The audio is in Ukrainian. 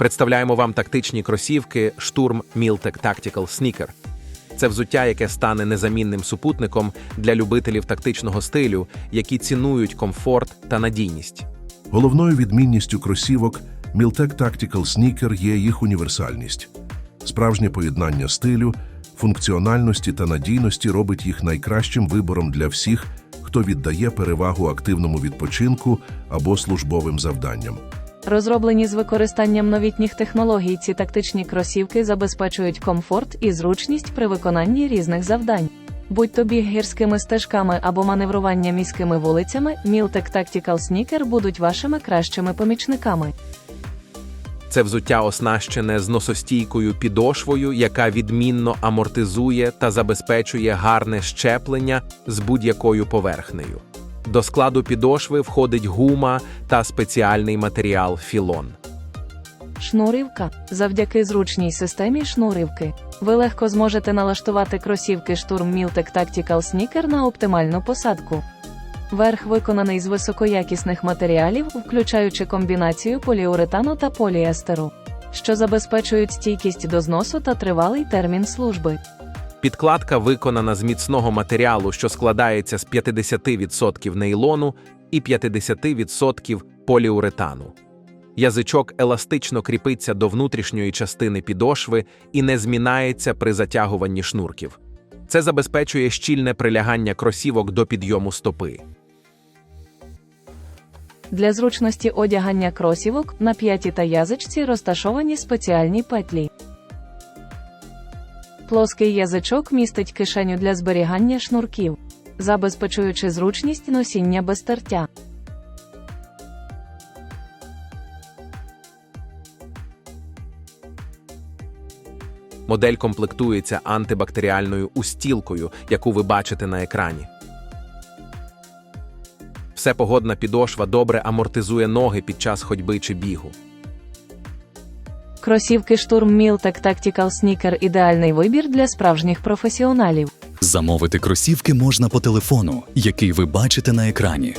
Представляємо вам тактичні кросівки Штурм Miltec Tactical Sneaker. Це взуття, яке стане незамінним супутником для любителів тактичного стилю, які цінують комфорт та надійність. Головною відмінністю кросівок Miltec Tactical Sneaker є їх універсальність. Справжнє поєднання стилю, функціональності та надійності робить їх найкращим вибором для всіх, хто віддає перевагу активному відпочинку або службовим завданням. Розроблені з використанням новітніх технологій, ці тактичні кросівки забезпечують комфорт і зручність при виконанні різних завдань. Будь то біг гірськими стежками або маневрування міськими вулицями, Miltec Tactical Sneaker будуть вашими кращими помічниками. Це взуття оснащене зносостійкою підошвою, яка відмінно амортизує та забезпечує гарне щеплення з будь-якою поверхнею. До складу підошви входить гума та спеціальний матеріал філон. Шнурівка. Завдяки зручній системі шнурівки. Ви легко зможете налаштувати кросівки штурм Miltec Tactical Sneaker на оптимальну посадку. Верх виконаний з високоякісних матеріалів, включаючи комбінацію поліуретану та поліестеру, що забезпечують стійкість до зносу та тривалий термін служби. Підкладка виконана з міцного матеріалу, що складається з 50% нейлону і 50% поліуретану. Язичок еластично кріпиться до внутрішньої частини підошви і не змінається при затягуванні шнурків. Це забезпечує щільне прилягання кросівок до підйому стопи. Для зручності одягання кросівок на п'яті та язичці розташовані спеціальні петлі. Плоский язичок містить кишеню для зберігання шнурків, забезпечуючи зручність носіння без тертя. Модель комплектується антибактеріальною устілкою, яку ви бачите на екрані. Всепогодна підошва добре амортизує ноги під час ходьби чи бігу. Кросівки штурм Мілтек Tactical Sneaker – ідеальний вибір для справжніх професіоналів. Замовити кросівки можна по телефону, який ви бачите на екрані.